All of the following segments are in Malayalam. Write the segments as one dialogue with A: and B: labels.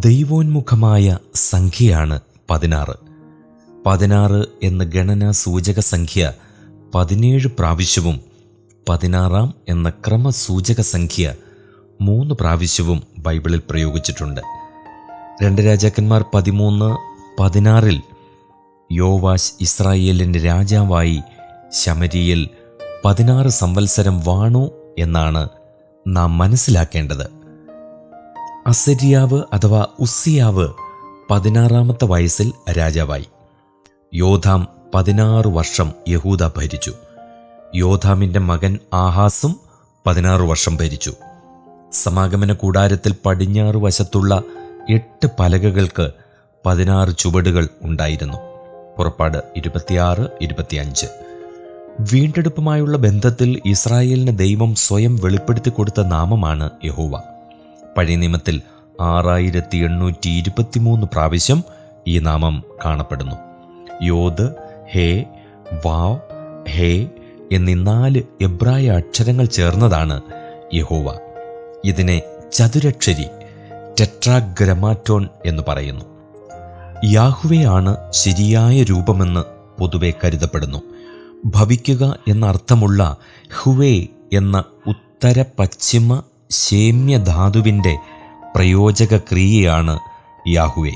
A: ദൈവോന്മുഖമായ സംഖ്യയാണ് പതിനാറ്. പതിനാറ് എന്ന ഗണനാ സൂചക സംഖ്യ പതിനേഴ് പ്രാവശ്യവും പതിനാറാം എന്ന ക്രമസൂചക സംഖ്യ മൂന്ന് പ്രാവശ്യവും ബൈബിളിൽ പ്രയോഗിച്ചിട്ടുണ്ട്. രണ്ട് രാജാക്കന്മാർ പതിമൂന്ന് പതിനാറിൽ യോവാശ് ഇസ്രായേലിന്റെ രാജാവായി ശമരിയിൽ പതിനാറ് സംവത്സരം വാണു എന്നാണ് നാം മനസ്സിലാക്കേണ്ടത്. അസരിയാവ് അഥവാ ഉസ്സിയാവ് പതിനാറാമത്തെ വയസ്സിൽ രാജാവായി. യോധാം പതിനാറ് വർഷം യഹൂദ ഭരിച്ചു. യോധാമിന്റെ മകൻ ആഹാസും പതിനാറ് വർഷം ഭരിച്ചു. സമാഗമന കൂടാരത്തിൽ പടിഞ്ഞാറ് വശത്തുള്ള എട്ട് പലകകൾക്ക് പതിനാറ് ചുവടുകൾ ഉണ്ടായിരുന്നു. പുറപ്പാട് ഇരുപത്തിയാറ് ഇരുപത്തിയഞ്ച്. വീണ്ടെടുപ്പുമായുള്ള ബന്ധത്തിൽ ഇസ്രായേലിന് ദൈവം സ്വയം വെളിപ്പെടുത്തി കൊടുത്ത നാമമാണ് യഹോവ. പഴയ നിയമത്തിൽ ആറായിരത്തി എണ്ണൂറ്റി ഇരുപത്തിമൂന്ന് പ്രാവശ്യം ഈ നാമം കാണപ്പെടുന്നു. യോദ് ഹേ വാവ് ഹേ എന്നീ നാല് എബ്രായ അക്ഷരങ്ങൾ ചേർന്നതാണ് യഹോവ. ഇതിനെ ചതുരക്ഷരി ടെട്രാഗ്രമാറ്റോൺ എന്ന് പറയുന്നു. യാഹുവയാണ് ശരിയായ രൂപമെന്ന് പൊതുവെ കരുതപ്പെടുന്നു. ഭവിക്കുക എന്ന അർത്ഥമുള്ള ഹുവേ എന്ന ഉത്തര പശ്ചിമ ശേമ്യ ധാതുവിന്റെ പ്രയോജക ക്രിയയാണ് യാഹുവേ.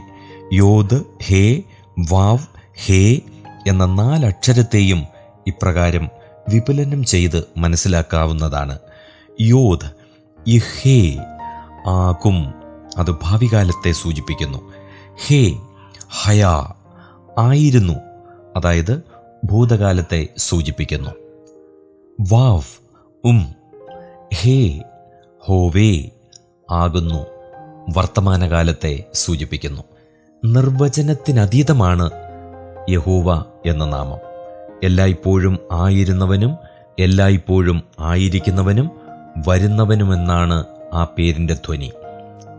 A: യോദ് ഹേ വാവ് ഹേ എന്ന നാലക്ഷരത്തെയും ഇപ്രകാരം വിപുലനം ചെയ്ത് മനസ്സിലാക്കാവുന്നതാണ്. യോദ് ഇഹേ ആകും അത് ഭാവികാലത്തെ സൂചിപ്പിക്കുന്നു. ഹേ ഹയാ ആയിരുന്നു അതായത് ഭൂതകാലത്തെ സൂചിപ്പിക്കുന്നു. വാവ് ഉം ഹേ ഹോവേ ആകുന്നു. വർത്തമാനകാലത്തെ സൂചിപ്പിക്കുന്നു. നിർവചനത്തിനതീതമാണ് യഹോവ എന്ന നാമം. എല്ലായ്പ്പോഴും ആയിരുന്നവനും എല്ലായ്പ്പോഴും ആയിരിക്കുന്നവനും വരുന്നവനുമെന്നാണ് ആ പേരിന്റെ ധ്വനി.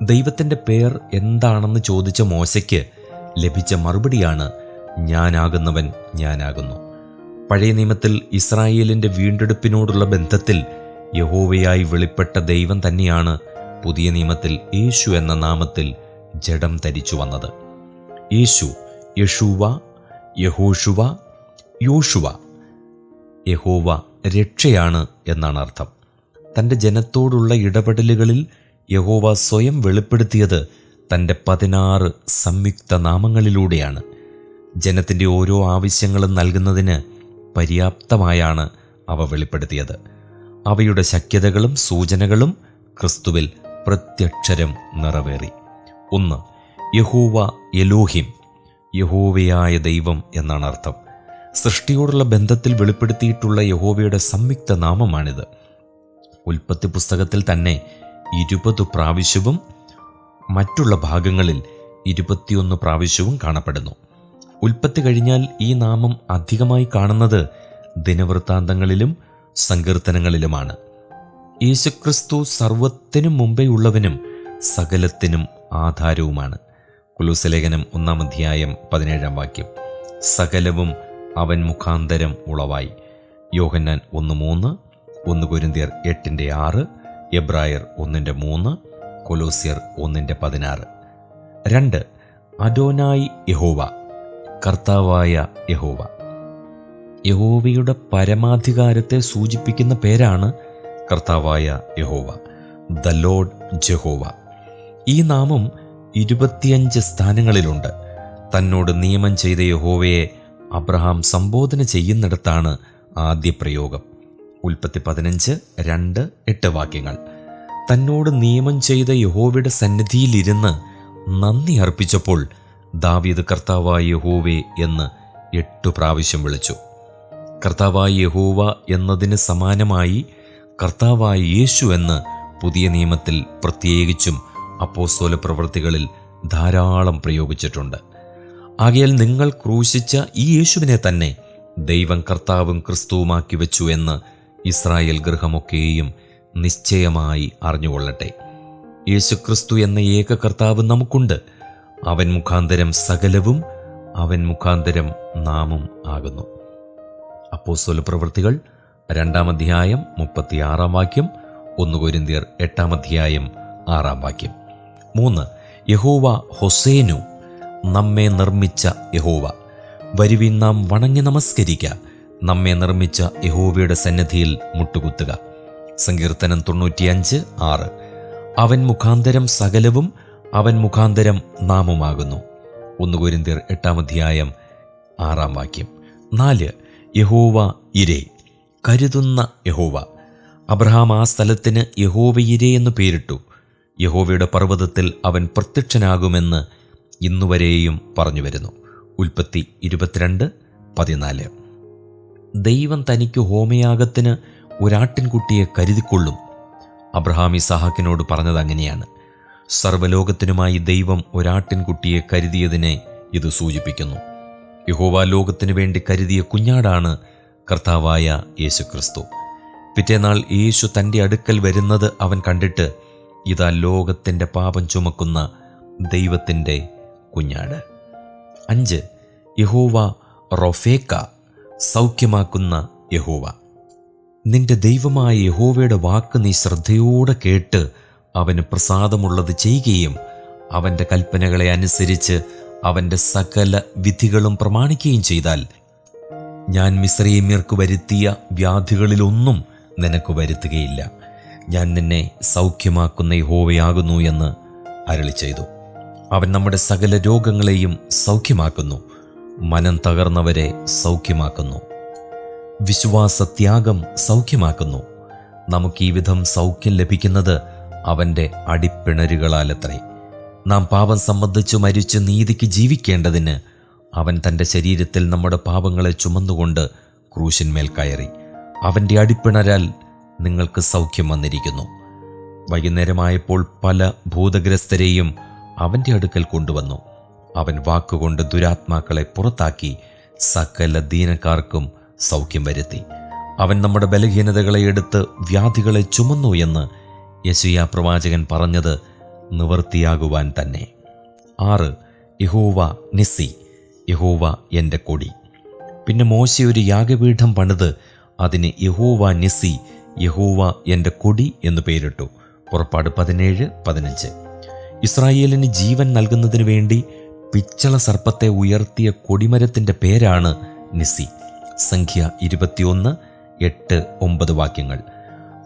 A: ദൈവത്തിന്റെ പേർ എന്താണെന്ന് ചോദിച്ച മോശയ്ക്ക് ലഭിച്ച മറുപടിയാണ് ഞാനാകുന്നവൻ ഞാനാകുന്നു. പഴയ നിയമത്തിൽ ഇസ്രായേലിന്റെ വീണ്ടെടുപ്പിനോടുള്ള ബന്ധത്തിൽ യഹോവയായി വെളിപ്പെട്ട ദൈവം തന്നെയാണ് പുതിയ നിയമത്തിൽ യേശു എന്ന നാമത്തിൽ ജഡം ധരിച്ചു വന്നത്. യേശു യഷുവ യഹോഷുവ യോഷുവ യഹോവ രക്ഷയാണ് എന്നാണ് അർത്ഥം. തന്റെ ജനത്തോടുള്ള ഇടപെടലുകളിൽ യഹോവ സ്വയം വെളിപ്പെടുത്തിയത് തന്റെ പതിനാറ് സംയുക്ത നാമങ്ങളിലൂടെയാണ്. ജനത്തിന്റെ ഓരോ ആവശ്യങ്ങളും നൽകുന്നതിന് പര്യാപ്തമായാണ് അവ വെളിപ്പെടുത്തിയത്. അവയുടെ ശക്യതകളും സൂചനകളും ക്രിസ്തുവിൽ പ്രത്യക്ഷരം നിറവേറി. ഒന്ന് യഹൂവ യലോഹിം യഹോവയായ ദൈവം എന്നാണ് അർത്ഥം. സൃഷ്ടിയോടുള്ള ബന്ധത്തിൽ വെളിപ്പെടുത്തിയിട്ടുള്ള യഹോവയുടെ സംയുക്ത നാമമാണിത്. ഉൽപ്പത്തി പുസ്തകത്തിൽ തന്നെ ഇരുപത് പ്രാവശ്യവും മറ്റുള്ള ഭാഗങ്ങളിൽ ഇരുപത്തിയൊന്ന് പ്രാവശ്യവും കാണപ്പെടുന്നു. ഉൽപ്പത്തി കഴിഞ്ഞാൽ ഈ നാമം അധികമായി കാണുന്നത് ദിനവൃത്താന്തങ്ങളിലും സങ്കീർത്തനങ്ങളിലുമാണ്. യേശുക്രിസ്തു സർവത്തിനും മുമ്പേ ഉള്ളവനും സകലത്തിനും ആധാരവുമാണ്. കുലൂസലേഖനം ഒന്നാം അധ്യായം പതിനേഴാം വാക്യം. സകലവും അവൻ മുഖാന്തരം ഉളവായി. യോഹന്നാൻ ഒന്ന് മൂന്ന് ഒന്ന് കുരിന്തിയർ എട്ടിന്റെ ആറ് എബ്രായർ ഒന്നിന്റെ മൂന്ന് കൊലോസിയർ ഒന്നിന്റെ പതിനാറ്. രണ്ട് അഡോനായി യഹോവ കർത്താവായ യഹോവ. യഹോവയുടെ പരമാധികാരത്തെ സൂചിപ്പിക്കുന്ന പേരാണ് കർത്താവായ യഹോവ ദ ലോഡ് ജഹോവ. ഈ നാമം ഇരുപത്തിയഞ്ച് സ്ഥാനങ്ങളിലുണ്ട്. തന്നോട് നിയമം ചെയ്ത യഹോവയെ അബ്രഹാം സംബോധന ചെയ്യുന്നിടത്താണ് ആദ്യ പ്രയോഗം. ഉൽപ്പത്തി പതിനഞ്ച് രണ്ട് എട്ട് വാക്യങ്ങൾ. തന്നോട് നിയമം ചെയ്ത യഹോവയുടെ സന്നിധിയിലിരുന്ന് നന്ദി അർപ്പിച്ചപ്പോൾ ദാവീദ് കർത്താവായ യഹോവേ എന്ന് എട്ടു പ്രാവശ്യം വിളിച്ചു. കർത്താവായ യഹോവ എന്നതിന് സമാനമായി കർത്താവായ യേശു എന്ന് പുതിയ നിയമത്തിൽ പ്രത്യേകിച്ചും അപ്പോസ്തോല പ്രവൃത്തികളിൽ ധാരാളം പ്രയോഗിച്ചിട്ടുണ്ട്. ആകയാൽ നിങ്ങൾ ക്രൂശിച്ച ഈ യേശുവിനെ തന്നെ ദൈവം കർത്താവും ക്രിസ്തുവുമാക്കി വെച്ചു എന്ന് ഇസ്രായേൽ ഗൃഹമൊക്കെയും നിശ്ചയമായി അറിഞ്ഞുകൊള്ളട്ടെ. യേശുക്രിസ്തു എന്ന ഏക കർത്താവ് നമുക്കുണ്ട്. അവൻ മുഖാന്തരം സകലവും അവൻ മുഖാന്തരം നാമും ആകുന്നു. അപ്പോസ്തല പ്രവൃത്തികൾ രണ്ടാം അധ്യായം മുപ്പത്തിയാറാം വാക്യം ഒന്ന് കൊരിന്തിയർ എട്ടാം അധ്യായം ആറാം വാക്യം. മൂന്ന് യഹോവ ഹൊസേനു നമ്മെ നിർമ്മിച്ച യഹോവ. വരുവിൻ നാം വണങ്ങി നമസ്കരിക്ക നമ്മെ നിർമ്മിച്ച യഹോവയുടെ സന്നിധിയിൽ മുട്ടുകുത്തുക. സങ്കീർത്തനം തൊണ്ണൂറ്റിയഞ്ച് ആറ്. അവൻ മുഖാന്തരം സകലവും അവൻ മുഖാന്തരം നാമുമാകുന്നു. ഒന്ന് കൊരിന്തിയർ എട്ടാം അധ്യായം ആറാം വാക്യം. നാല് യഹോവ ഇരേ. കരുതുന്ന യഹോവ. അബ്രഹാം ആ സ്ഥലത്തിന് യഹോവ ഇരേ എന്ന് പേരിട്ടു. യഹോവയുടെ പർവതത്തിൽ അവൻ പ്രത്യക്ഷനാകുമെന്ന് ഇന്നുവരെയും പറഞ്ഞു വരുന്നു ഉൽപ്പത്തി ഇരുപത്തിരണ്ട് പതിനാല്. ദൈവം തനിക്ക് ഹോമയാഗത്തിന് ഒരാട്ടിൻകുട്ടിയെ കരുതിക്കൊള്ളും. അബ്രഹാം ഇസഹാക്കിനോട് പറഞ്ഞത് അങ്ങനെയാണ്. സർവലോകത്തിനുമായി ദൈവം ഒരാട്ടിൻകുട്ടിയെ കരുതിയതിനെ ഇത് സൂചിപ്പിക്കുന്നു. യഹോവ ലോകത്തിനു വേണ്ടി കരുതിയ കുഞ്ഞാടാണ് കർത്താവായ യേശുക്രിസ്തു. പിറ്റേനാൾ യേശു തന്റെ അടുക്കൽ വരുന്നത് അവൻ കണ്ടിട്ട് ഇതാ ലോകത്തിന്റെ പാപം ചുമക്കുന്ന ദൈവത്തിന്റെ കുഞ്ഞാട്. അഞ്ച് യഹോവ റൊഫേക്ക സൗഖ്യമാക്കുന്ന യഹോവ. നിന്റെ ദൈവമായ യഹോവയുടെ വാക്ക് നീ ശ്രദ്ധയോടെ കേട്ട് അവന് പ്രസാദമുള്ളത് ചെയ്യുകയും അവന്റെ കൽപ്പനകളെ അനുസരിച്ച് അവന്റെ സകല വിധികളും പ്രമാണിക്കുകയും ചെയ്താൽ ഞാൻ മിശ്രീമ്യർക്ക് വരുത്തിയ വ്യാധികളിലൊന്നും നിനക്ക് വരുത്തുകയില്ല. ഞാൻ നിന്നെ സൗഖ്യമാക്കുന്ന ഹോവയാകുന്നു എന്ന് അരളി ചെയ്തു അവൻ നമ്മുടെ സകല രോഗങ്ങളെയും സൗഖ്യമാക്കുന്നു. മനം തകർന്നവരെ സൗഖ്യമാക്കുന്നു. വിശ്വാസത്യാഗം സൗഖ്യമാക്കുന്നു. നമുക്ക് ഈ വിധം സൗഖ്യം ലഭിക്കുന്നത് അവന്റെ അടിപ്പിണരുകളാലത്രേ. നാം പാപം സംബന്ധിച്ച് മരിച്ച് നീതിക്ക് ജീവിക്കേണ്ടതിന് അവൻ തന്റെ ശരീരത്തിൽ നമ്മുടെ പാപങ്ങളെ ചുമന്നുകൊണ്ട് ക്രൂശിന്മേൽ കയറി. അവന്റെ അടിപ്പിണരാൽ നിങ്ങൾക്ക് സൗഖ്യം വന്നിരിക്കുന്നു. വൈകുന്നേരമായപ്പോൾ പല ഭൂതഗ്രസ്തരെയും അവന്റെ അടുക്കൽ കൊണ്ടുവന്നു. അവൻ വാക്കുകൊണ്ട് ദുരാത്മാക്കളെ പുറത്താക്കി സകല ദീനക്കാർക്കും സൗഖ്യം വരുത്തി. അവൻ നമ്മുടെ ബലഹീനതകളെ എടുത്ത് വ്യാധികളെ ചുമന്നു എന്ന് യശുയാ പ്രവാചകൻ പറഞ്ഞത് നിവൃത്തിയാകുവാൻ തന്നെ. ആറ് യഹോവ നിസ്സി യഹോവ എന്റെ കൊടി. പിന്നെ മോശ ഒരു യാഗപീഠം പണിത് അതിന് യഹോവ നിസ്സി യഹോവ എന്റെ കൊടി എന്ന് പേരിട്ടു. പുറപ്പാട് പതിനേഴ് പതിനഞ്ച്. ഇസ്രായേലിന് ജീവൻ നൽകുന്നതിന് വേണ്ടി പിച്ചള സർപ്പത്തെ ഉയർത്തിയ കൊടിമരത്തിന്റെ പേരാണ് നിസ്സി. സംഖ്യ ഇരുപത്തിയൊന്ന് എട്ട് ഒമ്പത് വാക്യങ്ങൾ.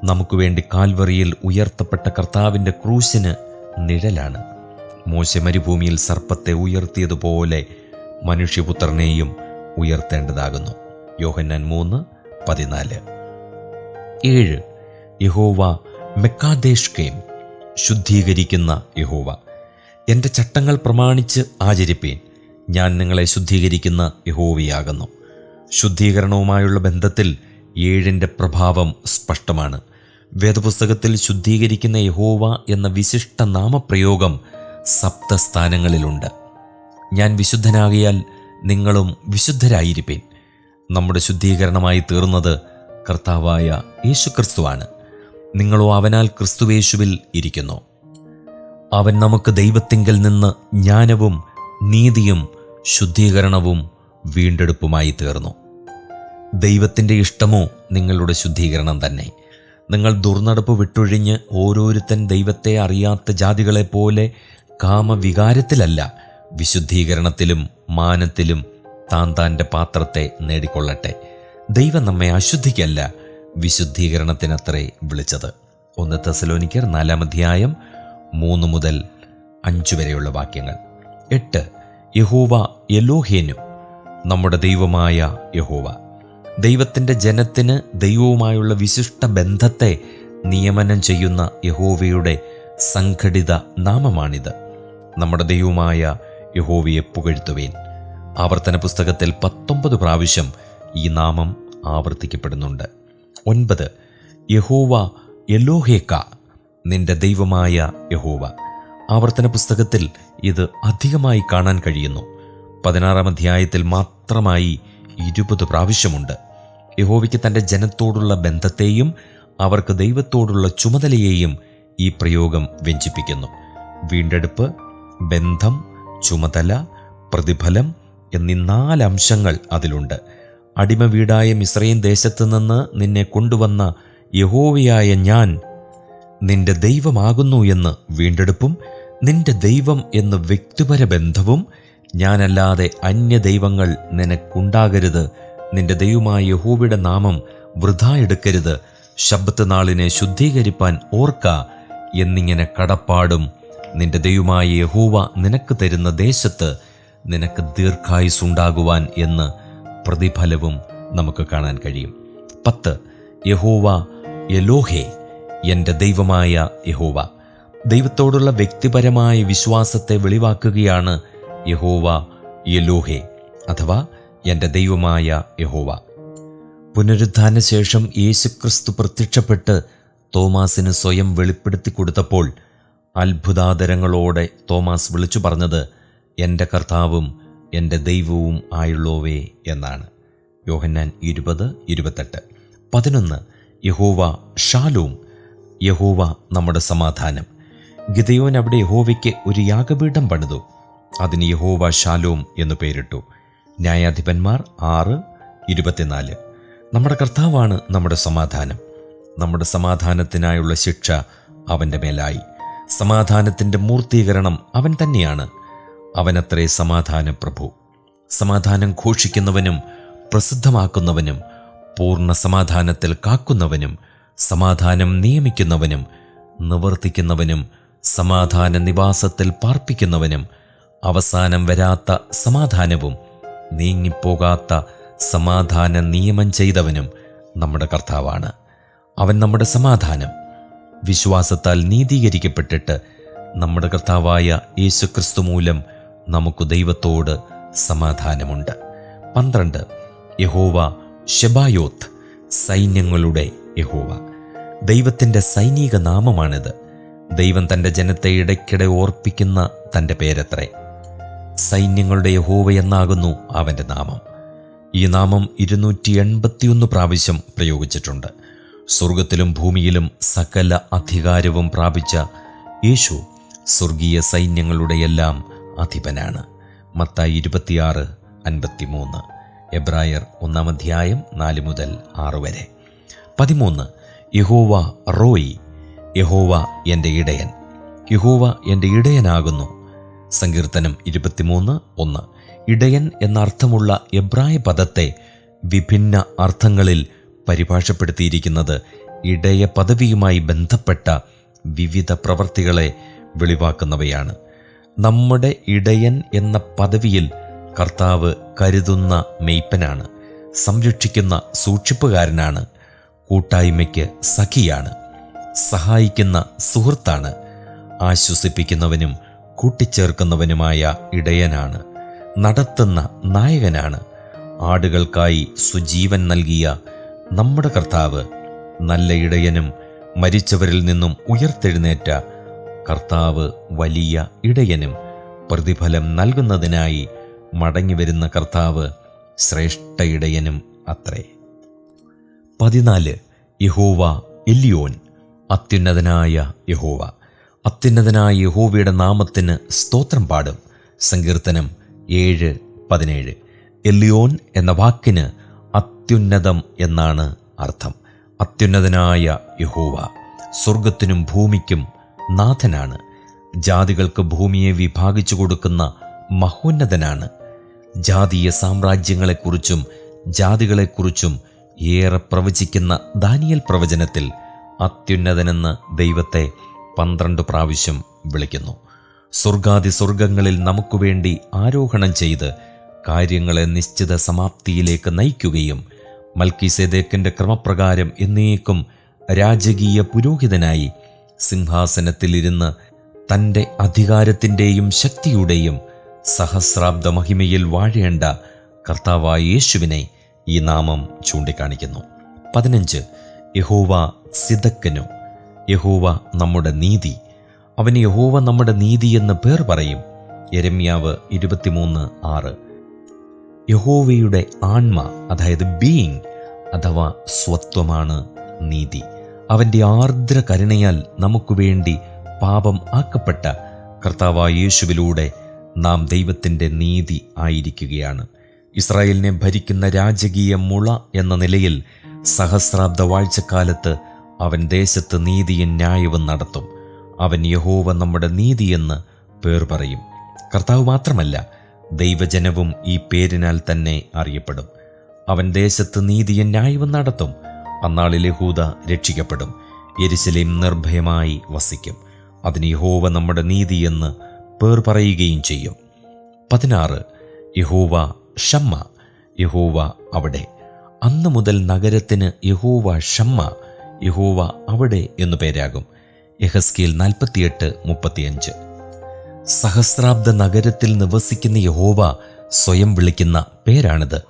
A: നമുക്ക് വേണ്ടി കാൽവറിയിൽ ഉയർത്തപ്പെട്ട കർത്താവിന്റെ ക്രൂശിന് നിഴലാണ്. മോശ മരുഭൂമിയിൽ സർപ്പത്തെ ഉയർത്തിയതുപോലെ മനുഷ്യപുത്രനെയും ഉയർത്തേണ്ടതാകുന്നു. യോഹന്നാൻ മൂന്ന് പതിനാല്. ഏഴ്. യഹോവ മെക്കാദേശ് ശുദ്ധീകരിക്കുന്ന യഹോവ എന്റെ ചട്ടങ്ങൾ പ്രമാണിച്ച് ആചരിപ്പീൻ. ഞാൻ നിങ്ങളെ ശുദ്ധീകരിക്കുന്ന യഹോവയാകുന്നു. ശുദ്ധീകരണവുമായുള്ള ബന്ധത്തിൽ ഏഴിന്റെ പ്രഭാവം സ്പഷ്ടമാണ്. വേദപുസ്തകത്തിൽ ശുദ്ധീകരിക്കുന്ന യഹോവ എന്ന വിശിഷ്ട നാമപ്രയോഗം സപ്തസ്ഥാനങ്ങളിലുണ്ട്. ഞാൻ വിശുദ്ധനാകിയാൽ നിങ്ങളും വിശുദ്ധരായിരിപ്പീൻ. നമ്മുടെ ശുദ്ധീകരണമായി തീർന്നത് കർത്താവായ യേശു ക്രിസ്തുവാണ് നിങ്ങളോ അവനാൽ ക്രിസ്തുവേശുവിൽ ഇരിക്കുന്നു. അവൻ നമുക്ക് ദൈവത്തിങ്കൽ നിന്ന് ജ്ഞാനവും നീതിയും ശുദ്ധീകരണവും വീണ്ടെടുപ്പുമായി തീർന്നു. ദൈവത്തിന്റെ ഇഷ്ടമോ നിങ്ങളുടെ ശുദ്ധീകരണം തന്നെ. നിങ്ങൾ ദുർനടപ്പ് വിട്ടൊഴിഞ്ഞ് ഓരോരുത്തൻ ദൈവത്തെ അറിയാത്ത ജാതികളെപ്പോലെ കാമവികാരത്തിലല്ല വിശുദ്ധീകരണത്തിലും മാനത്തിലും താൻ താന്റെ പാത്രത്തെ നേടിക്കൊള്ളട്ടെ. ദൈവം നമ്മെ അശുദ്ധിക്കല്ല വിശുദ്ധീകരണത്തിനത്രേ വിളിച്ചത്. ഒന്ന് തെസലോനിക്കർ നാലാം അധ്യായം മൂന്ന് മുതൽ അഞ്ചു വരെയുള്ള വാക്യങ്ങൾ. എട്ട് യഹോവ യലോഹേനു നമ്മുടെ ദൈവമായ യഹോവ. ദൈവത്തിന്റെ ജനത്തിന് ദൈവവുമായുള്ള വിശിഷ്ട ബന്ധത്തെ നിയമനം ചെയ്യുന്ന യഹോവയുടെ സംഘടിത നാമമാണിത്. നമ്മുടെ ദൈവമായ യഹോവയെ പുകഴ്ത്തുവേൻ. ആവർത്തന പുസ്തകത്തിൽ പത്തൊമ്പത് പ്രാവശ്യം ഈ നാമം ആവർത്തിക്കപ്പെടുന്നുണ്ട്. ഒൻപത് യഹോവ എലോഹേക്ക നിന്റെ ദൈവമായ യഹോവ. ആവർത്തന പുസ്തകത്തിൽ ഇത് അധികമായി കാണാൻ കഴിയുന്നു. പതിനാറാം അധ്യായത്തിൽ മാത്രമായി ഇരുപത് പ്രാവശ്യമുണ്ട്. യഹോവയ്ക്ക് തന്റെ ജനത്തോടുള്ള ബന്ധത്തെയും അവർക്ക് ദൈവത്തോടുള്ള ചുമതലയെയും ഈ പ്രയോഗം വ്യഞ്ചിപ്പിക്കുന്നു. വീണ്ടെടുപ്പ് ബന്ധം ചുമതല പ്രതിഫലം എന്നീ നാല് അംശങ്ങൾ അതിലുണ്ട്. അടിമ വീടായ മിശ്രയും ദേശത്തു നിന്ന് നിന്നെ കൊണ്ടുവന്ന യഹോവയായ ഞാൻ നിന്റെ ദൈവമാകുന്നു എന്ന് വീണ്ടെടുപ്പും നിന്റെ ദൈവം എന്ന് വ്യക്തിപര ബന്ധവും ഞാനല്ലാതെ അന്യ ദൈവങ്ങൾ നിനക്കുണ്ടാകരുത് നിന്റെ ദൈവമായ യഹോവയുടെ നാമം വൃഥാ എടുക്കരുത്. ശബ്ദത്ത് നാളിനെ ശുദ്ധീകരിപ്പാൻ ഓർക്ക. എന്നിങ്ങനെ കടപ്പാടും നിന്റെ ദൈവമായ യഹോവ നിനക്ക് തരുന്ന ദേശത്ത് നിനക്ക് ദീർഘായുസുണ്ടാകുവാൻ എന്ന് പ്രതിഫലവും നമുക്ക് കാണാൻ കഴിയും. പത്ത് യഹോവ യലോഹേ എന്റെ ദൈവമായ യഹോവ. ദൈവത്തോടുള്ള വ്യക്തിപരമായ വിശ്വാസത്തെ വെളിവാക്കുകയാണ് യഹോവ യലോഹേ അഥവാ എന്റെ ദൈവമായ യഹോവ. പുനരുദ്ധാന ശേഷം യേശുക്രിസ്തു പ്രത്യക്ഷപ്പെട്ട് തോമാസിന് സ്വയം വെളിപ്പെടുത്തി കൊടുത്തപ്പോൾ അത്ഭുതാദരങ്ങളോടെ തോമാസ് വിളിച്ചു പറഞ്ഞത് എന്റെ കർത്താവും എന്റെ ദൈവവും ആയുള്ളോവേ എന്നാണ്. യോഹന്നാൻ ഇരുപത് ഇരുപത്തെട്ട്. പതിനൊന്ന് യഹോവ ഷാലോം യഹോവ നമ്മുടെ സമാധാനം. ഗിതയോൻ അവിടെ യഹോവയ്ക്ക് ഒരു യാഗപീഠം പണിതു. അതിന് യഹോവ ഷാലോം എന്നു പേരിട്ടു. ന്യായാധിപന്മാർ ആറ് ഇരുപത്തിനാല്. നമ്മുടെ കർത്താവാണ് നമ്മുടെ സമാധാനം. നമ്മുടെ സമാധാനത്തിനായുള്ള ശിക്ഷ അവന്റെ മേലായി. സമാധാനത്തിന്റെ മൂർത്തീകരണം അവൻ തന്നെയാണ്. അവനത്രേ സമാധാന പ്രഭു. സമാധാനം ഘോഷിക്കുന്നവനും പ്രസിദ്ധമാക്കുന്നവനും പൂർണ സമാധാനത്തിൽ കാക്കുന്നവനും സമാധാനം നിയമിക്കുന്നവനും നിവർത്തിക്കുന്നവനും സമാധാന നിവാസത്തിൽ പാർപ്പിക്കുന്നവനും അവസാനം വരാത്ത സമാധാനവും നീങ്ങിപ്പോകാത്ത സമാധാന നിയമം ചെയ്തവനും നമ്മുടെ കർത്താവാണ്. അവൻ നമ്മുടെ സമാധാനം വിശ്വാസത്താൽ നീതീകരിക്കപ്പെട്ടിട്ട് നമ്മുടെ കർത്താവായ യേശുക്രിസ്തു മൂലം നമുക്ക് ദൈവത്തോട് സമാധാനമുണ്ട്. പന്ത്രണ്ട് യഹോവ ഷെബായോത്ത് സൈന്യങ്ങളുടെ യഹോവ. ദൈവത്തിന്റെ സൈനിക നാമമാണിത്. ദൈവം തന്റെ ജനത്തെ ഇടയ്ക്കിടെ ഓർപ്പിക്കുന്ന തന്റെ പേരത്രേ. സൈന്യങ്ങളുടെ യഹോവ എന്നാകുന്നു അവന്റെ നാമം. ഈ നാമം ഇരുന്നൂറ്റി എൺപത്തിയൊന്ന് പ്രാവശ്യം പ്രയോഗിച്ചിട്ടുണ്ട്. സ്വർഗത്തിലും ഭൂമിയിലും സകല അധികാരവും പ്രാപിച്ച യേശു സ്വർഗീയ സൈന്യങ്ങളുടെ എല്ലാം അധിപനാണ്. മത്തായി ഇരുപത്തിയാറ് അൻപത്തിമൂന്ന് എബ്രായർ ഒന്നാം അധ്യായം നാല് മുതൽ ആറ് വരെ. പതിമൂന്ന് യഹോവ റോയി യഹോവ എന്റെ ഇടയൻ. യഹോവ എന്റെ ഇടയനാകുന്നു സങ്കീർത്തനം ഇരുപത്തിമൂന്ന് ഒന്ന്. ഇടയൻ എന്നർത്ഥമുള്ള എബ്രായ പദത്തെ വിഭിന്ന അർത്ഥങ്ങളിൽ പരിഭാഷപ്പെടുത്തിയിരിക്കുന്നത് ഇടയ പദവിയുമായി ബന്ധപ്പെട്ട വിവിധ പ്രവർത്തികളെ വെളിവാക്കുന്നവയാണ്. നമ്മുടെ ഇടയൻ എന്ന പദവിയിൽ കർത്താവ് കരുതുന്ന മെയ്പ്പനാണ് സംരക്ഷിക്കുന്ന സൂക്ഷിപ്പുകാരനാണ് കൂട്ടായ്മയ്ക്ക് സഖിയാണ് സഹായിക്കുന്ന സുഹൃത്താണ് ആശ്വസിപ്പിക്കുന്നവനും കൂട്ടിച്ചേർക്കുന്നവനുമായ ഇടയനാണ്. നടത്തുന്ന നായകനാണ്. ആടുകൾക്കായി സുജീവൻ നൽകിയ നമ്മുടെ കർത്താവ്. നല്ല ഇടയനും മരിച്ചവരിൽ നിന്നും ഉയർത്തെഴുന്നേറ്റ കർത്താവ് വലിയ ഇടയനും പ്രതിഫലം നൽകുന്നതിനായി മടങ്ങിവരുന്ന കർത്താവ് ശ്രേഷ്ഠ ഇടയനും അത്രേ. പതിനാല് യഹോവ എല്ലിയോൻ അത്യുന്നതനായ യഹോവ. അത്യുന്നതനായ യഹോവയുടെ നാമത്തിന് സ്തോത്രം പാടും. സങ്കീർത്തനം ഏഴ് പതിനേഴ്. എല്ലിയോൻ എന്ന വാക്കിന് അത്യുന്നതം എന്നാണ് അർത്ഥം. അത്യുന്നതനായ യഹോവ സ്വർഗത്തിനും ഭൂമിക്കും നാഥനാണ്. ജാതികൾക്ക് ഭൂമിയെ വിഭാഗിച്ചു കൊടുക്കുന്ന മഹോന്നതനാണ്. ജാതീയ സാമ്രാജ്യങ്ങളെക്കുറിച്ചും ജാതികളെക്കുറിച്ചും ഏറെ പ്രവചിക്കുന്ന ദാനിയൽ പ്രവചനത്തിൽ അത്യുന്നതനെന്ന് ദൈവത്തെ പന്ത്രണ്ട് പ്രാവശ്യം വിളിക്കുന്നു. സ്വർഗാദി സ്വർഗങ്ങളിൽ നമുക്കുവേണ്ടി ആരോഹണം ചെയ്ത് കാര്യങ്ങളെ നിശ്ചിത സമാപ്തിയിലേക്ക് നയിക്കുകയും മൽക്കിസേദേക്കിന്റെ ക്രമപ്രകാരം എന്നേക്കും രാജകീയ പുരോഹിതനായി സിംഹാസനത്തിലിരുന്ന് തന്റെ അധികാരത്തിന്റെയും ശക്തിയുടെയും സഹസ്രാബ്ദ മഹിമയിൽ വാഴേണ്ട കർത്താവായ യേശുവിനെ ഈ നാമം ചൂണ്ടിക്കാണിക്കുന്നു. പതിനഞ്ച്. യഹോവ സിദക്കനു. യഹോവ നമ്മുടെ നീതി. അവന് യഹോവ നമ്മുടെ നീതി എന്ന് പേർ പറയും. എരമ്യാവ് ഇരുപത്തിമൂന്ന് ആറ്. യഹോവയുടെ ആൺമ അതായത് ബീയിങ് അഥവാ സ്വത്വമാണ് നീതി. അവന്റെ ആർദ്ര കരുണയാൽ നമുക്ക് വേണ്ടി പാപം ആക്കപ്പെട്ട കർത്താവായ യേശുവിലൂടെ നാം ദൈവത്തിന്റെ നീതി ആയിരിക്കുകയാണ്. ഇസ്രായേലിനെ ഭരിക്കുന്ന രാജകീയ മുള എന്ന നിലയിൽ സഹസ്രാബ്ദ വാഴ്ചക്കാലത്ത് അവൻ ദേശത്ത് നീതിയും ന്യായവും നടത്തും. അവൻ യഹോവ നമ്മുടെ നീതിയെന്ന് പേർ പറയും. കർത്താവ് മാത്രമല്ല ദൈവജനവും ഈ പേരിനാൽ തന്നെ അറിയപ്പെടും. അവൻ ദേശത്ത് നീതിയും ന്യായവും നടത്തും. അന്നാളിൽ യഹൂദ രക്ഷിക്കപ്പെടും. യെരുശലേം നിർഭയമായി വസിക്കും. അതിന് യഹോവ നമ്മുടെ നീതിയെന്ന് പേർ പറയുകയും ചെയ്യും. പതിനാറ് യഹോവ ഷമ്മ. യഹോവ അവിടെ. അന്നു മുതൽ നഗരത്തിന് യഹോവ ഷമ്മ. യഹോവ അവിടെ എന്നു പേരാകും. യഹസ്കേൽ നാൽപ്പത്തിയെട്ട് മുപ്പത്തിയഞ്ച്. സഹസ്രാബ്ദ നഗരത്തിൽ നിവസിക്കുന്ന യഹോവ സ്വയം വിളിക്കുന്ന പേരാണിത്.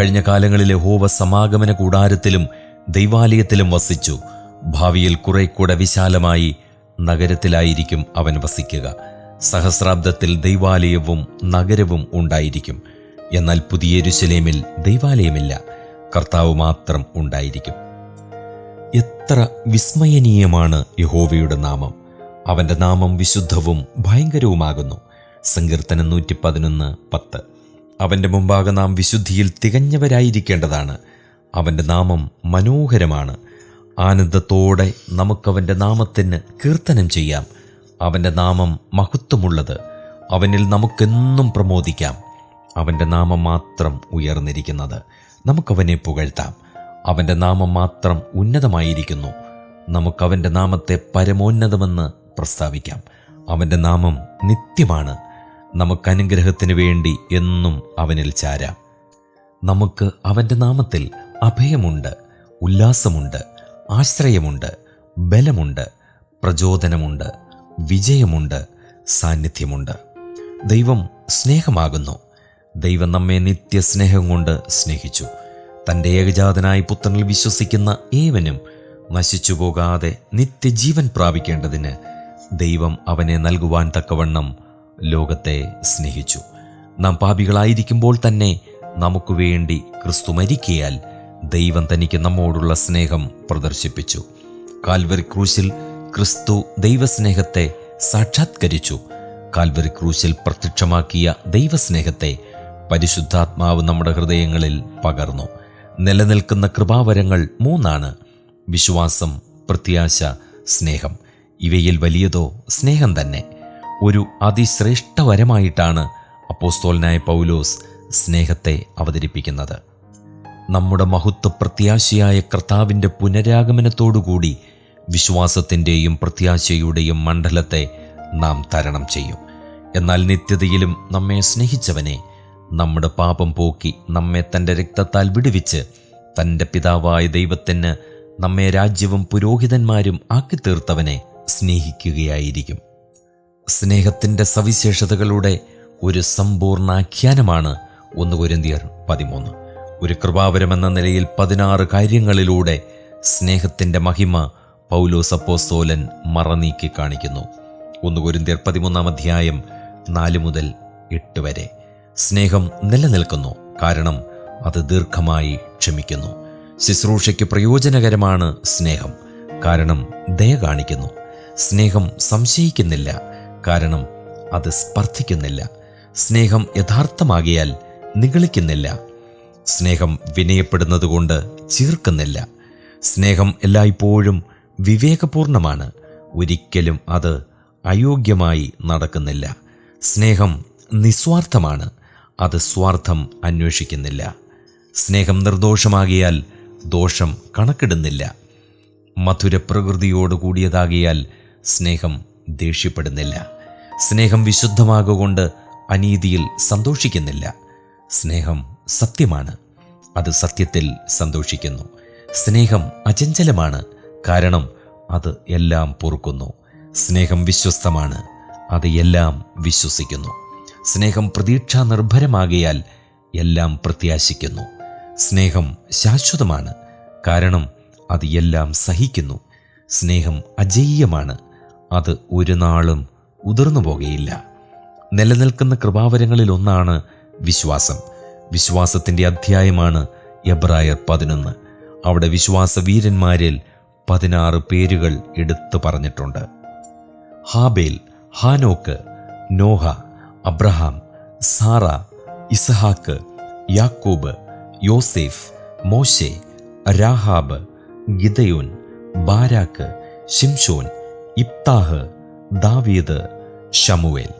A: കഴിഞ്ഞ കാലങ്ങളിൽ യഹോവ സമാഗമന കൂടാരത്തിലും ദൈവാലയത്തിലും വസിച്ചു. ഭാവിയിൽ കുറെ കൂടെ വിശാലമായി നഗരത്തിലായിരിക്കും അവൻ വസിക്കുക. സഹസ്രാബ്ദത്തിൽ ദൈവാലയവും നഗരവും ഉണ്ടായിരിക്കും. എന്നാൽ പുതിയ രുശലേമിൽ ദൈവാലയമില്ല. കർത്താവ് മാത്രം ഉണ്ടായിരിക്കും. എത്ര വിസ്മയനീയമാണ് യഹോവയുടെ നാമം. അവന്റെ നാമം വിശുദ്ധവും ഭയങ്കരവുമാകുന്നു. സങ്കീർത്തനം നൂറ്റി പതിനൊന്ന് പത്ത്. അവന്റെ മുമ്പാകെ നാം വിശുദ്ധിയിൽ തികഞ്ഞവരായിരിക്കേണ്ടതാണ്. അവന്റെ നാമം മനോഹരമാണ്. ആനന്ദത്തോടെ നമുക്കവന്റെ നാമത്തിന് കീർത്തനം ചെയ്യാം. അവന്റെ നാമം മഹത്വമുള്ളത്. അവനിൽ നമുക്കെന്നും പ്രമോദിക്കാം. അവന്റെ നാമം മാത്രം ഉയർന്നിരിക്കുന്നത് നമുക്കവനെ പുകഴ്ത്താം. അവന്റെ നാമം മാത്രം ഉന്നതമായിരിക്കുന്നു. നമുക്കവന്റെ നാമത്തെ പരമോന്നതമെന്ന് പ്രസ്താവിക്കാം. അവന്റെ നാമം നിത്യമാണ്. നമുക്ക് അനുഗ്രഹത്തിന് വേണ്ടി എന്നും അവനിൽ ചാരാം. നമുക്ക് അവന്റെ നാമത്തിൽ അഭയമുണ്ട് ഉല്ലാസമുണ്ട് ആശ്രയമുണ്ട് ബലമുണ്ട് പ്രചോദനമുണ്ട് വിജയമുണ്ട് സാന്നിധ്യമുണ്ട്. ദൈവം സ്നേഹമാകുന്നു. ദൈവം നമ്മെ നിത്യസ്നേഹം കൊണ്ട് സ്നേഹിച്ചു. തന്റെ ഏകജാതനായ പുത്രനിൽ വിശ്വസിക്കുന്ന ഏവനും നശിച്ചു പോകാതെ നിത്യജീവൻ പ്രാപിക്കേണ്ടതിന് ദൈവം അവനെ നൽകുവാൻ തക്കവണ്ണം ലോകത്തെ സ്നേഹിച്ചു. നാം പാപികളായിരിക്കുമ്പോൾ തന്നെ നമുക്ക് വേണ്ടി ക്രിസ്തു മരിക്കയാൽ ദൈവം തനിക്ക് നമ്മോടുള്ള സ്നേഹം പ്രദർശിപ്പിച്ചു. കാൽവരി ക്രൂശിൽ ക്രിസ്തു ദൈവസ്നേഹത്തെ സാക്ഷാത്കരിച്ചു. കാൽവരി ക്രൂശിൽ പ്രത്യക്ഷമാക്കിയ ദൈവസ്നേഹത്തെ പരിശുദ്ധാത്മാവ് നമ്മുടെ ഹൃദയങ്ങളിൽ പകർന്നു. നിലനിൽക്കുന്ന കൃപാവരങ്ങൾ മൂന്നാണ്. വിശ്വാസം പ്രത്യാശ സ്നേഹം. ഇവയിൽ വലിയതോ സ്നേഹം തന്നെ. ഒരു അതിശ്രേഷ്ഠ വരമായിട്ടാണ് അപ്പോസ്തോലനായ പൗലോസ് സ്നേഹത്തെ അവതരിപ്പിക്കുന്നത്. നമ്മുടെ മഹത്വ പ്രത്യാശയായ കർത്താവിന്റെ പുനരാഗമനത്തോടുകൂടി വിശ്വാസത്തിന്റെയും പ്രത്യാശയുടെയും മണ്ഡലത്തെ നാം തരണം ചെയ്യും. എന്നാൽ നിത്യതയിലും നമ്മെ സ്നേഹിച്ചവനെ നമ്മുടെ പാപം പോക്കി നമ്മെ തന്റെ രക്തത്താൽ വിടുവിച്ച് തന്റെ പിതാവായ ദൈവത്തിന് നമ്മെ രാജ്യവും പുരോഹിതന്മാരും ആക്കി തീർത്തവനെ സ്നേഹിക്കുകയായിരിക്കും. സ്നേഹത്തിന്റെ സവിശേഷതകളുടെ ഒരു സമ്പൂർണാഖ്യാനമാണ് ഒന്ന് കുരന്തിയർ പതിമൂന്ന്. ഒരു കൃപാവരമെന്ന നിലയിൽ പതിനാറ് കാര്യങ്ങളിലൂടെ സ്നേഹത്തിന്റെ മഹിമ പൗലോസ് അപ്പോസ്തോലൻ മറനീക്കി കാണിക്കുന്നു. ഒന്ന് കുരിന്തിയർ പതിമൂന്നാം അധ്യായം നാല് മുതൽ എട്ട് വരെ. സ്നേഹം നിലനിൽക്കുന്നു. കാരണം അത് ദീർഘമായി ക്ഷമിക്കുന്നു. ശുശ്രൂഷയ്ക്ക് പ്രയോജനകരമാണ് സ്നേഹം. കാരണം ദയ കാണിക്കുന്നു. സ്നേഹം സംശയിക്കുന്നില്ല. കാരണം അത് സ്പർദ്ധിക്കുന്നില്ല. സ്നേഹം യഥാർത്ഥമാകിയാൽ നിഗളിക്കുന്നില്ല. സ്നേഹം വിനയപ്പെടുന്നതുകൊണ്ട് ചീർക്കുന്നില്ല. സ്നേഹം എല്ലായ്പ്പോഴും വിവേകപൂർണമാണ്. ഒരിക്കലും അത് അയോഗ്യമായി നടക്കുന്നില്ല. സ്നേഹം നിസ്വാർത്ഥമാണ്. അത് സ്വാർത്ഥം അന്വേഷിക്കുന്നില്ല. സ്നേഹം നിർദോഷമാകിയാൽ ദോഷം കണക്കിടുന്നില്ല. മധുര പ്രകൃതിയോട് കൂടിയതാകിയാൽ സ്നേഹം ദേഷ്യപ്പെടുന്നില്ല. സ്നേഹം വിശുദ്ധമാകൊണ്ട് അനീതിയിൽ സന്തോഷിക്കുന്നില്ല. സ്നേഹം സത്യമാണ്. അത് സത്യത്തിൽ സന്തോഷിക്കുന്നു. സ്നേഹം അചഞ്ചലമാണ്. കാരണം അത് എല്ലാം പൊറുക്കുന്നു. സ്നേഹം വിശ്വസ്തമാണ്. അത് എല്ലാം വിശ്വസിക്കുന്നു. സ്നേഹം പ്രതീക്ഷാ നിർഭരമാകിയാൽ എല്ലാം പ്രത്യാശിക്കുന്നു. സ്നേഹം ശാശ്വതമാണ്. കാരണം അത് എല്ലാം സഹിക്കുന്നു. സ്നേഹം അജയ്യമാണ് അത് ഒരു നാളും ഉതിർന്നു പോകുകയില്ല നിലനിൽക്കുന്ന കൃപാവരങ്ങളിൽ ഒന്നാണ് വിശ്വാസം. വിശ്വാസത്തിന്റെ അധ്യായമാണ് എബ്രായർ പതിനൊന്ന്. അവിടെ വിശ്വാസ വീരന്മാരിൽ പതിനാറ് പേരുകൾ എടുത്തു പറഞ്ഞിട്ടുണ്ട്. Abel Enoch Noah Abraham Sarah Isaac Yakub യോസേഫ് മോശെ രാഹാബ് ഗിതയുൻ ബാരാക്ക് ഷിംഷോൻ ഇപ്താഹ് ദാവീദ് ഷമുവേൽ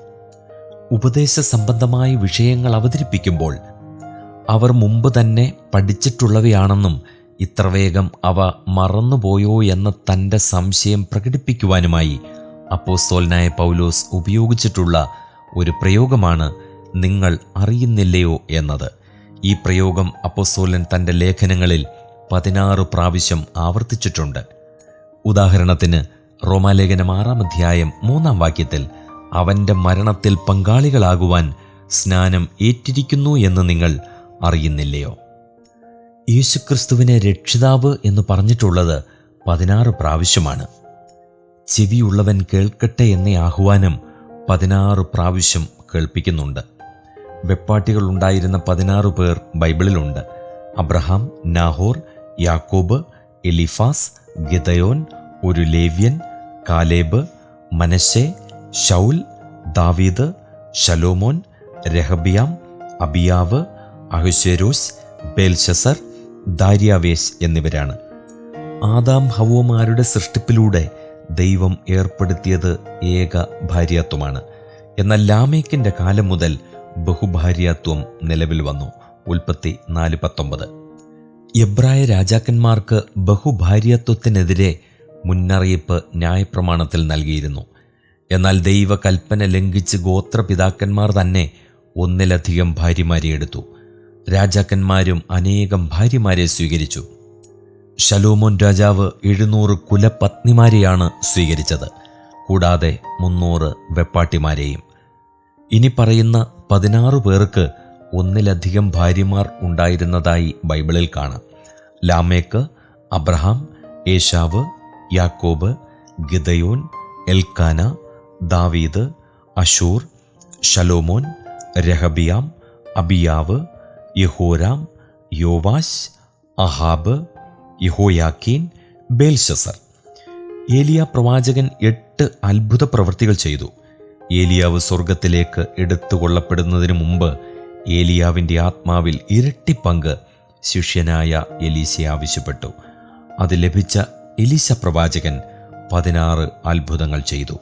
A: ഉപദേശ സംബന്ധമായ വിഷയങ്ങൾ അവതരിപ്പിക്കുമ്പോൾ അവർ മുമ്പ് തന്നെ പഠിച്ചിട്ടുള്ളവയാണെന്നും ഇത്ര വേഗം അവ മറന്നുപോയോ എന്ന തന്റെ സംശയം പ്രകടിപ്പിക്കുവാനുമായി അപ്പോസ്തോലനായ പൗലോസ് ഉപയോഗിച്ചിട്ടുള്ള ഒരു പ്രയോഗമാണ് നിങ്ങൾ അറിയുന്നില്ലയോ എന്നത്. ഈ പ്രയോഗം അപ്പോസ്തോലൻ തന്റെ ലേഖനങ്ങളിൽ പതിനാറ് പ്രാവശ്യം ആവർത്തിച്ചിട്ടുണ്ട്. ഉദാഹരണത്തിന് റോമാലേഖനം ആറാം അധ്യായം മൂന്നാം വാക്യത്തിൽ അവന്റെ മരണത്തിൽ പങ്കാളികളാകുവാൻ സ്നാനം ഏറ്റിരിക്കുന്നു എന്ന് നിങ്ങൾ അറിയുന്നില്ലയോ? യേശുക്രിസ്തുവിനെ രക്ഷിതാവ് എന്ന് പറഞ്ഞിട്ടുള്ളത് പതിനാറ് പ്രാവശ്യമാണ്. ചെവിയുള്ളവൻ കേൾക്കട്ടെ എന്ന ആഹ്വാനം പതിനാറ് പ്രാവശ്യം കേൾപ്പിക്കുന്നുണ്ട്. വെപ്പാട്ടികൾ ഉണ്ടായിരുന്ന പതിനാറ് പേർ ബൈബിളിലുണ്ട്. അബ്രഹാം നാഹോർ യാക്കോബ് എലിഫാസ് ഗിതയോൻ ഒരു ലേവ്യൻ കാലേബ് മനശെ ഷൗൽ ദാവീദ് ഷലോമോൻ രഹബിയാം അബിയാവ് അഹുശേരോസ് ബേൽഷസർ ദാര്യാവേശ് എന്നിവരാണ്. ആദാം ഹവോമാരുടെ സൃഷ്ടിപ്പിലൂടെ ദൈവം ഏർപ്പെടുത്തിയത് ഏക ഭാര്യാത്വമാണ്. എന്നാൽ ലാമേക്കിന്റെ കാലം മുതൽ ബഹുഭാര്യാത്വം നിലവിൽ വന്നു. ഉൽപ്പത്തി നാല് പത്തൊമ്പത്. എബ്രായ രാജാക്കന്മാർക്ക് ബഹുഭാര്യാത്വത്തിനെതിരെ മുന്നറിയിപ്പ് ന്യായപ്രമാണത്തിൽ നൽകിയിരുന്നു. എന്നാൽ ദൈവകൽപ്പന ലംഘിച്ച് ഗോത്രപിതാക്കന്മാർ തന്നെ ഒന്നിലധികം ഭാര്യമാരെ എടുത്തു. രാജാക്കന്മാരും അനേകം ഭാര്യമാരെ സ്വീകരിച്ചു. ശലോമോൻ രാജാവ് എഴുന്നൂറ് കുലപത്നിമാരെയാണ് സ്വീകരിച്ചത്. കൂടാതെ മുന്നൂറ് വെപ്പാട്ടിമാരെയും. ഇനി പറയുന്ന പതിനാറ് പേർക്ക് ഒന്നിലധികം ഭാര്യമാർ ഉണ്ടായിരുന്നതായി ബൈബിളിൽ കാണാം. ലാമേക്ക് അബ്രഹാം ഏഷാവ് യാക്കോബ് ഗിദയോൻ എൽക്കാന ദാവീദ് അഷൂർ ഷലോമോൻ രഹബിയാം അബിയാവ് യഹോരാം യോവാശ് അഹാബ് യഹോയാക്കീൻ ബേൽഷസർ ഏലിയ പ്രവാചകൻ എട്ട് അത്ഭുത പ്രവൃത്തികൾ ചെയ്തു. ഏലിയാവ് സ്വർഗത്തിലേക്ക് എടുത്തുകൊള്ളപ്പെടുന്നതിന് മുമ്പ് ഏലിയാവിന്റെ ആത്മാവിൽ ഇരട്ടി പങ്ക് ശിഷ്യനായ എലീശ ആവശ്യപ്പെട്ടു. അത് ലഭിച്ച എലീശ പ്രവാചകൻ പതിനാറ് അത്ഭുതങ്ങൾ ചെയ്തു.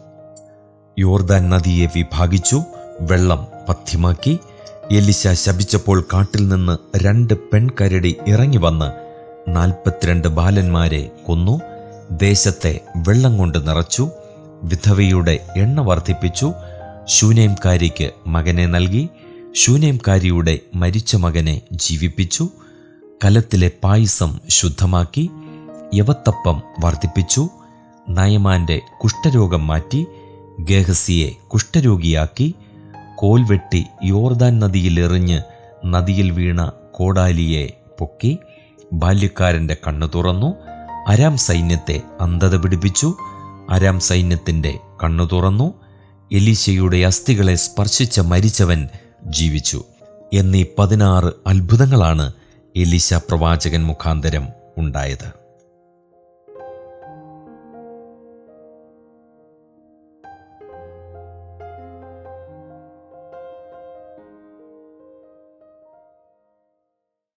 A: യോർദാൻ നദിയെ വിഭാഗിച്ചു വെള്ളം പഥ്യമാക്കി. എലിശ ശപിച്ചപ്പോൾ കാട്ടിൽ നിന്ന് രണ്ട് പെൺകരടി ഇറങ്ങി വന്ന് നാൽപ്പത്തിരണ്ട് ബാലന്മാരെ കൊന്നു ദേശത്തെ വെള്ളം കൊണ്ട് നിറച്ചു വിധവയുടെ എണ്ണ വർദ്ധിപ്പിച്ചു ശൂനേംകാരിക്ക് മകനെ നൽകി ശൂനേംകാരിയുടെ മരിച്ച മകനെ ജീവിപ്പിച്ചു കലത്തിലെ പായസം ശുദ്ധമാക്കി യവത്തപ്പം വർദ്ധിപ്പിച്ചു നയമാന്റെ കുഷ്ഠരോഗം മാറ്റി ഗേഹസിയെ കുഷ്ഠരോഗിയാക്കി കോൽവെട്ടി യോർദാൻ നദിയിലെറിഞ്ഞ് നദിയിൽ വീണ കോടാലിയെ പൊക്കി ബാല്യക്കാരന്റെ കണ്ണു തുറന്നു അരാം സൈന്യത്തെ അന്ധത പിടിപ്പിച്ചു. അരാം സൈന്യത്തിന്റെ കണ്ണു തുറന്നു എലീശയുടെ അസ്ഥികളെ സ്പർശിച്ച മരിച്ചവൻ ജീവിച്ചു. എന്നീ പതിനാറ് അത്ഭുതങ്ങളാണ് എലീശ പ്രവാചകൻ മുഖാന്തരം ഉണ്ടായത്.